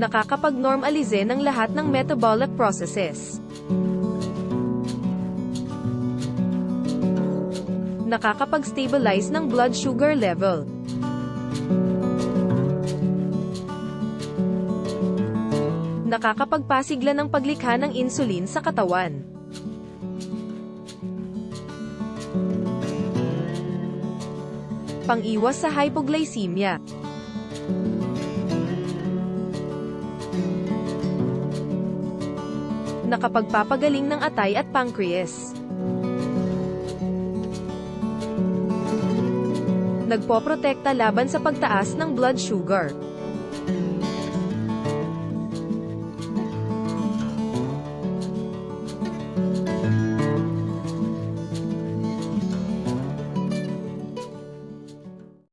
Nakakapag-normalize ng lahat ng metabolic processes. Nakakapag-stabilize ng blood sugar level. Nakakapagpasigla ng paglikha ng insulin sa katawan. Pang-iwas sa hypoglycemia. Nakapagpapagaling ng atay at pancreas. Nagpoprotekta laban sa pagtaas ng blood sugar.